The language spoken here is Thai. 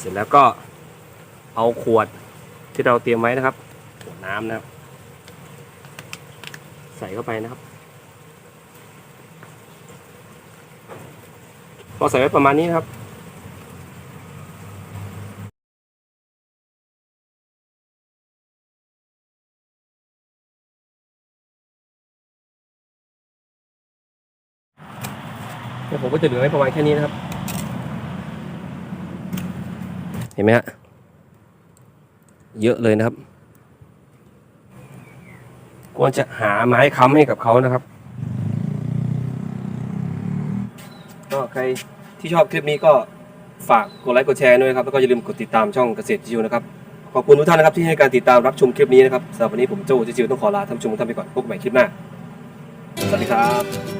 เสร็จแล้วก็เอาขวดที่เราเตรียมไว้นะครับ ขวดน้ำนะครับ ใส่เข้าไปนะครับพอใส่ไว้ประมาณนี้นะครับเดี๋ยวผมก็จะเหลือไว้ประมาณแค่นี้นะครับ เห็นไหมฮะ เยอะเลยนะครับควรจะหาไม้ค้ำให้กับเขานะครับ ก็ใครที่ชอบคลิปนี้ก็ฝากกดไลค์กดแชร์ด้วยครับ แล้วก็อย่าลืมกดติดตามช่องเกษตรจิวนะครับ ขอบคุณทุกท่านนะครับที่ให้การติดตามรับชมคลิปนี้นะครับสำหรับวันนี้ผมโจจิวต้องขอลาท่านผู้ชมทุกท่านไปก่อนพบกันใหม่คลิปหน้า สวัสดีครับ